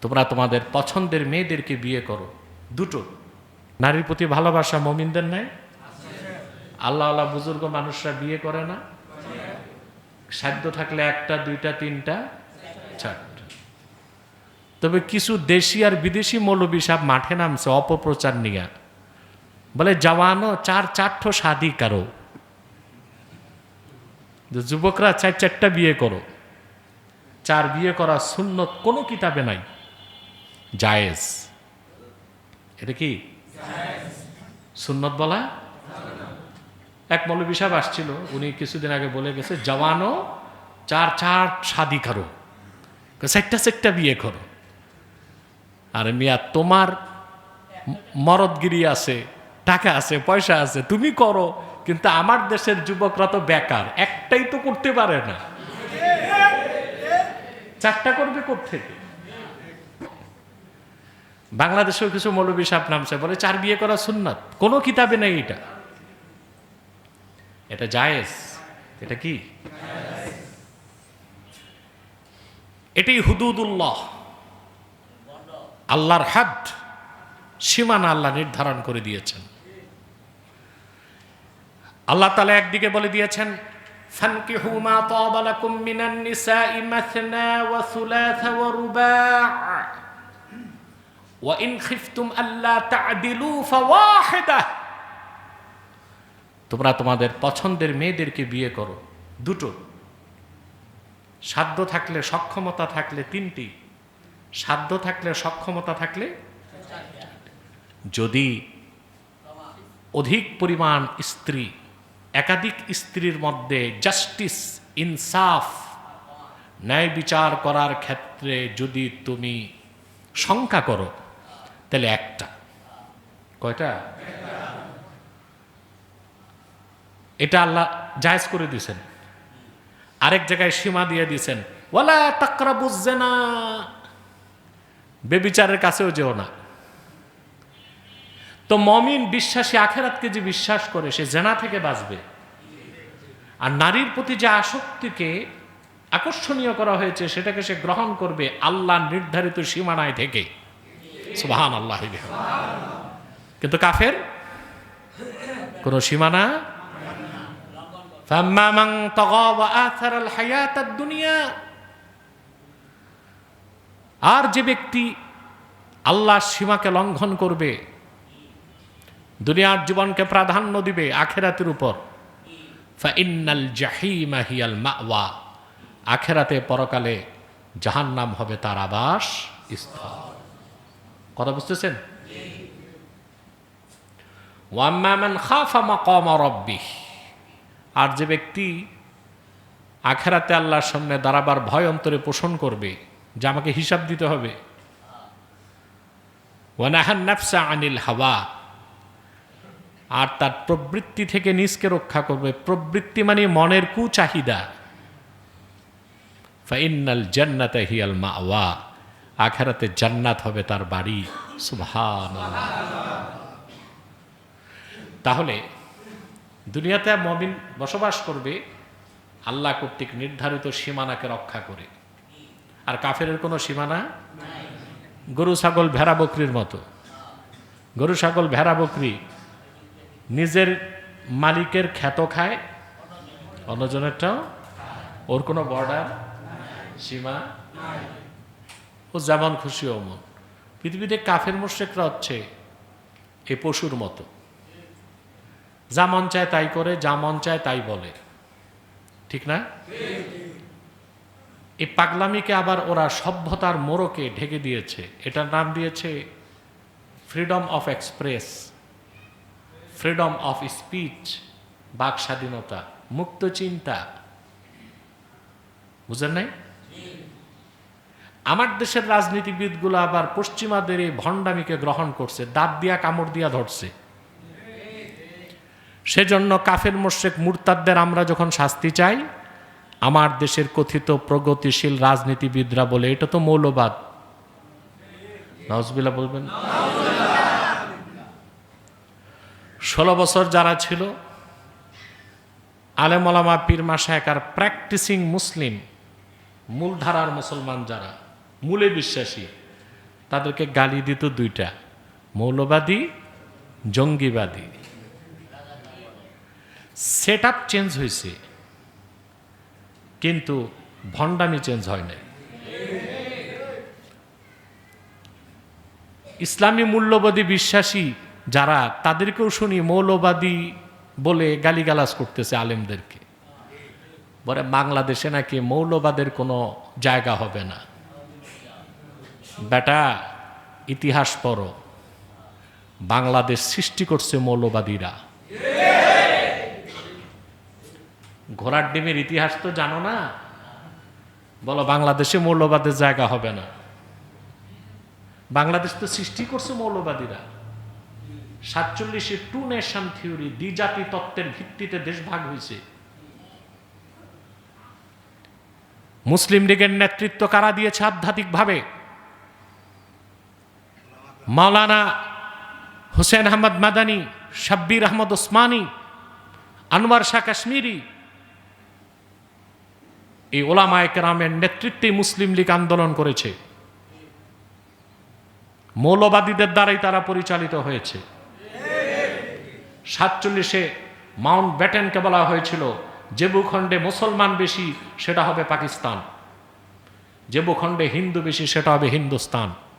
তোমরা তোমাদের পছন্দের মেয়েদেরকে বিয়ে করো। দুটো। নারীর প্রতি ভালোবাসা মমিনদের নাই? আল্লাহ আল্লাহ বুজুর্গ মানুষরা বিয়ে করে না? সাধ্য থাকলে একটা, দুইটা, তিনটা, চারটা। তবে কিছু দেশি আর বিদেশি মৌলবী সাহেব মাঠে নামছে অপপ্রচার নিয়ে। বলে জওয়ানো চার চারঠো শাদি কারও। যুবকরা চার চারটা বিয়ে করো। চার বিয়ে করা সুন্নত কোনো কিতাবে নাই। জায়েজ। এটা কি? সুন্নত বলা? এক মৌলবী সাহেব আসছিল, উনি কিছুদিন আগে বলে গেছে জওয়ানো চার চার শাদি করো চারটা চারটা বিয়ে করো। আর মিয়া, তোমার মরদগিরি আছে, টাকা আছে, পয়সা আছে, তুমি করো, কিন্তু আমার দেশের যুবকরা তো বেকার, একটাই তো করতে পারে না। চারটা করবে থেকে বাংলাদেশেও কিছু মৌলবী সাহেব নামছে, বলে, চার বিয়ে করা সুন্নাত। কোনো কিতাবে নেই এটা। এটা জায়েজ। এটা কি? এটাই হুদুদুল্লাহ। আল্লাহর হাদ, সীমানা আল্লাহ নির্ধারণ করে দিয়েছেন। আল্লাহ তালা একদিকে বলে দিয়েছেন, ফানকিহু মা তাবা লাকুম মিনান নিসাই মাথনা ওয়া সুলাসা তোমরা তোমাদের পছন্দের মেয়েদেরকে বিয়ে করো, দুটো। সাধ্য থাকলে সক্ষমতা থাকলে তিনটি, সাধ্য থাকলে সক্ষমতা থাকলে যদি অধিক পরিমাণ স্ত্রী, একাধিক স্ত্রীর মধ্যে জাস্টিস ইনসাফ ন্যায় বিচার করার ক্ষেত্রে যদি তুমি শঙ্কা করো তাহলে একটা। কয়টা? এটা আল্লাহ জায়েজ করে দিয়েছেন। আরেক জায়গায় সীমা দিয়ে দিয়েছেন। ওয়ালা তাকরা বুঝছে না বেবিচারের কাছেও যেও না। তো মমিন বিশ্বাসী আখেরাতকে যে বিশ্বাস করে, সে জেনা থেকে বাঁচবে। আর নারীর প্রতি যে আসক্তিকে আকর্ষণীয় করা হয়েছে, সেটাকে সে গ্রহণ করবে আল্লাহ নির্ধারিত সীমানায় থেকে। সুহান আল্লাহ কিন্তু কাফের? কোন সীমানা? আর যে ব্যক্তি আল্লাহর সীমাকে লঙ্ঘন করবে, দুনিয়ার জীবনকে প্রাধান্য দিবে আখেরাতের উপর আখেরাতে পরকালে জাহান্নাম হবে তার আবাস স্থল। কথা বুঝতেছেন ওয়াম্মা মান খাফা মাকামা রাব্বিহ আর যে ব্যক্তি আখেরাতে আল্লাহর সামনে দাঁড়াবার ভয় অন্তরে পোষণ করবে, যে আমাকে হিসাব দিতে হবে। ওয়ানাহান আনিল হাওয়া। আর তার প্রবৃত্তি থেকে নিজকে রক্ষা করবে। প্রবৃত্তি মানে মনের কুচাহিদা। ফাইনাল জান্নাত হিয়াল মাওয়া। আখেরাতে জান্নাত হবে তার বাড়ি। সুবহান তাহলে দুনিয়াতে মমিন বসবাস করবে, আল্লাহ কর্তৃক নির্ধারিত সীমানাকে রক্ষা করে। আর কাফেরের কোনো সীমানা গরু, ছাগল, ভেড়া, বকরির মতো। গরু, ছাগল, ভেড়া, বকরি নিজের মালিকের খ্যাত খায়, অন্যজনেরটাও ওর কোনো বর্ডার সীমা ও যেমন খুশি অমন পৃথিবীতে কাফের মোশেকরা হচ্ছে এ পশুর মতো। যা মন চায় তাই করে, যা মন চায় তাই বলে। ঠিক না? এই পাগলামিকে আবার ওরা সভ্যতার মোড়কে ঢেকে দিয়েছে। এটার নাম দিয়েছে freedom of express, freedom of speech বাক স্বাধীনতা মুক্ত চিন্তা। বুঝেন নাই? আমার দেশের রাজনীতিবিদগুলো আবার পশ্চিমাদের এই ভণ্ডামিকে গ্রহণ করছে, দাঁত দিয়া কামড় দিয়া ধরছে। সেজন্য কাফের মোশেক মুরতাদদের আমরা যখন শাস্তি চাই, আমার দেশের কথিত প্রগতিশীল রাজনীতিবিদরা বলে, এটা তো মৌলবাদ। নজবিল্লা বলবেন। ষোলো বছর যারা ছিল আলেমলামা পীর মাসায়ক আর প্র্যাকটিসিং মুসলিম, মূলধারার মুসলমান যারা মূলে বিশ্বাসী। তাদেরকে গালি দিত দুইটা, মৌলবাদী, জঙ্গিবাদী। সেট আপ চেঞ্জ হয়েছে, কিন্তু ভণ্ডামি চেঞ্জ হয় নাই। ইসলামী মূল্যবাদী বিশ্বাসী যারা, তাদেরকেও শুনি মৌলবাদী বলে গালিগালাজ করতেছে আলেমদেরকে। বলে, বাংলাদেশে নাকি মৌলবাদের কোনো জায়গা হবে না। বেটা, ইতিহাস পড়ো। বাংলাদেশ সৃষ্টি করছে মৌলবাদীরা। ঘোড়ার ডিমের ইতিহাস তো জানো না? বলো, বাংলাদেশে মৌলবাদের জায়গা হবে না। বাংলাদেশ তো সৃষ্টি করছে মৌলবাদীরা। সাতচল্লিশে টু নেশন থিওরি, দ্বিজাতি তত্ত্বের ভিত্তিতে দেশ ভাগ হয়েছে। মুসলিম লীগের নেতৃত্ব কারা দিয়েছে আধ্যাত্মিকভাবে? মাওলানা হুসেন আহমদ মাদানি, শাব্বির আহমদ ওসমানী, আনোয়ার শাহ কাশ্মীরি, এই ওলামায় কেরামের নেতৃত্বে মুসলিম লীগ আন্দোলন করেছে। মৌলবাদীদের দ্বারাই তারা পরিচালিত হয়েছে। সাতচল্লিশে মাউন্ট ব্যাটেনকে বলা হয়েছিল যে ভূখণ্ডে মুসলমান বেশি, সেটা হবে পাকিস্তান। যে ভূখণ্ডে হিন্দু বেশি, সেটা হবে হিন্দুস্তান।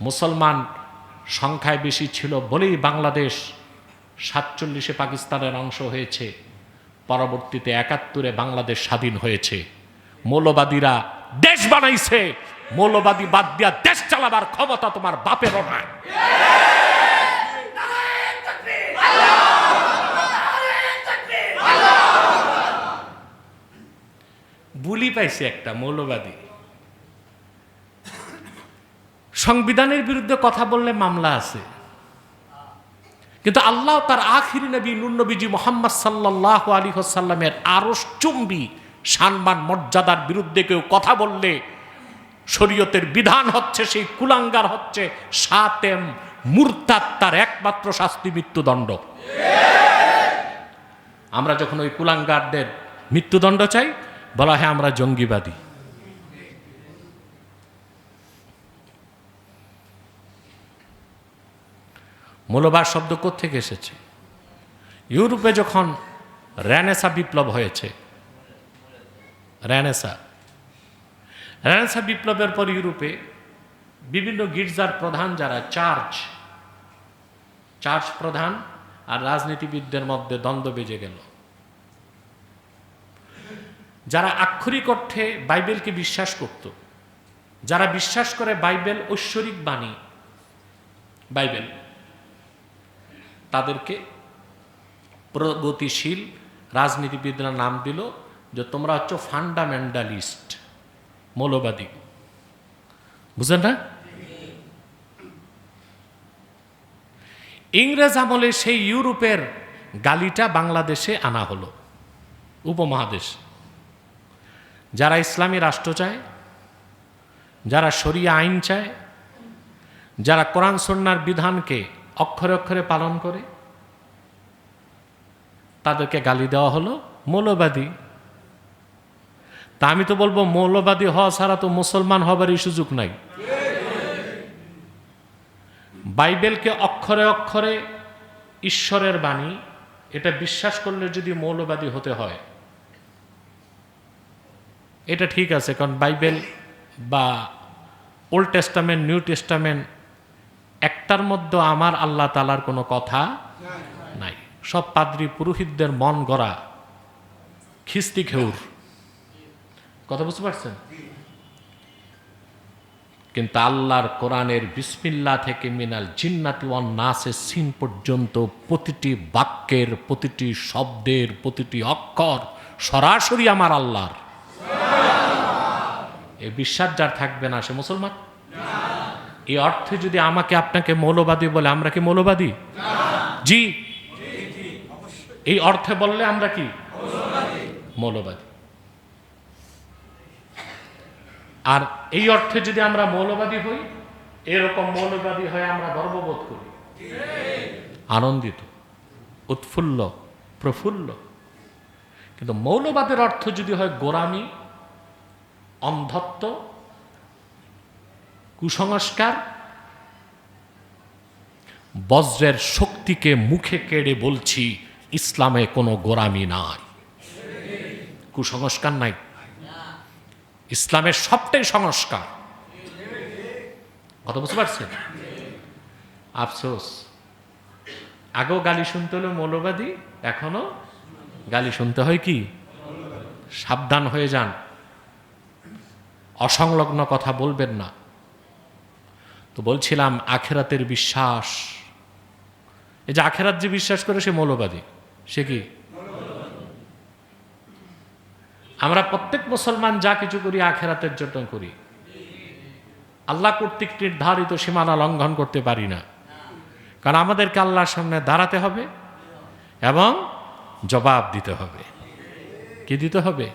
মুসলমান সংখ্যায় বেশি ছিল বলেই বাংলাদেশ সাতচল্লিশে পাকিস্তানের অংশ হয়েছে। পরবর্তীতে একাত্তরে বাংলাদেশ স্বাধীন হয়েছে। মৌলবাদীরা দেশ বানাইছে। মৌলবাদী বাদ দিয়া দেশ চালাবার ক্ষমতা তোমার বাপেরও নয় বুলি পাইছে একটা মৌলবাদী। সংবিধানের বিরুদ্ধে কথা বললে মামলা আছে। কিন্তু আল্লাহ তার আখিরি নবী নুনবীজি মোহাম্মদ সাল্লাহ আলী সাল্লামের আরস চুম্বি সম্মান, মর্যাদার বিরুদ্ধে কেউ কথা বললে শরীয়তের বিধান হচ্ছে, সেই কুলাঙ্গার হচ্ছে সাতেম মুরতাদ, তার একমাত্র শাস্তি মৃত্যুদণ্ড। আমরা যখন ওই কুলাঙ্গারদের মৃত্যুদণ্ড চাই, বলা হয় আমরা জঙ্গিবাদী। মূলবার শব্দ থেকে এসেছে? ইউরোপে যখন র্যানেসা বিপ্লব হয়েছে র্যানেসা র্যানেসা বিপ্লবের পর ইউরোপে বিভিন্ন গির্জার প্রধান যারা, চার্চ চার্চ প্রধান আর রাজনীতিবিদদের মধ্যে দ্বন্দ্ব বেজে গেল। যারা আক্ষরিক অর্থে বাইবেলকে বিশ্বাস করত, যারা বিশ্বাস করে বাইবেল ঐশ্বরিক বাণী, বাইবেল তাদেরকে প্রগতিশীল রাজনীতিবিদরা নাম দিল যে তোমরা হচ্ছে ফান্ডামেন্টালিস্ট মৌলবাদী। বুঝলেন না? ইংরেজ আমলে সেই ইউরোপের গালিটা বাংলাদেশে আনা হলো, উপমহাদেশ। যারা ইসলামী রাষ্ট্র চায়, যারা শরিয়া আইন চায়, যারা কোরআন সন্ন্যার বিধানকে অক্ষরে অক্ষরে পালন করে। তাদেরকে গালি দেওয়া হলো, মৌলবাদী। তা আমি তো বলব, মৌলবাদী হওয়া ছাড়া তো মুসলমান হবারই সুযোগ নাই। বাইবেলকে অক্ষরে অক্ষরে ঈশ্বরের বাণী, এটা বিশ্বাস করলে যদি মৌলবাদী হতে হয়। এটা ঠিক আছে, কারণ বাইবেল বা ওল্ড টেস্টামেন্ট, নিউ টেস্টামেন্ট একটার মধ্যে আমার আল্লাহ তালার কোনো কথা নাই। সব পাদ্রী পুরোহিতদের মন গড়া, খিস্তি খেউর। কথা বুঝতে পারছেন? কিন্তু আল্লাহর কোরআনের বিসমিল্লা থেকে মিনাল জিন্নাতি ওয়ান সিন পর্যন্ত প্রতিটি বাক্যের, প্রতিটি শব্দের, প্রতিটি অক্ষর সরাসরি আমার আল্লাহর। এই বিশ্বাস যার থাকবে না, সে মুসলমান? এই অর্থে যদি আমাকে আপনাকে মৌলবাদী বলে, আমরা কি মৌলবাদী? জি। এই অর্থে বললে আমরা কি? মৌলবাদী। আর এই অর্থে যদি আমরা মৌলবাদী হই, এরকম মৌলবাদী হয়ে আমরা গর্ববোধ করি। আনন্দিত, উৎফুল্ল, প্রফুল্ল। কিন্তু মৌলবাদের অর্থ যদি হয় গোরামি অন্ধত্ব কুসংস্কার, বজ্রের শক্তিকে মুখে কেড়ে বলছি, ইসলামে কোনো গোরামি নাই। কুসংস্কার নাই? ইসলামের সবটাই সংস্কার। কত বুঝতে পারছেন? আফসোস। আগেও গালি শুনতে হলো মৌলবাদী এখনও গালি শুনতে হয় কি? সাবধান হয়ে যান। অসংলগ্ন কথা বলবেন না। তো বলছিলাম, আখেরাতের বিশ্বাস। এই যে আখেরাত যে বিশ্বাস করে, সে মৌলবাদী। সে কি? আমরা প্রত্যেক মুসলমান যা কিছু করি, আখেরাতের জন্য করি। আল্লাহ কর্তৃক নির্ধারিত সীমানা লঙ্ঘন করতে পারি না। কারণ আমাদেরকে আল্লাহর সামনে দাঁড়াতে হবে এবং জবাব দিতে হবে। কি দিতে হবে?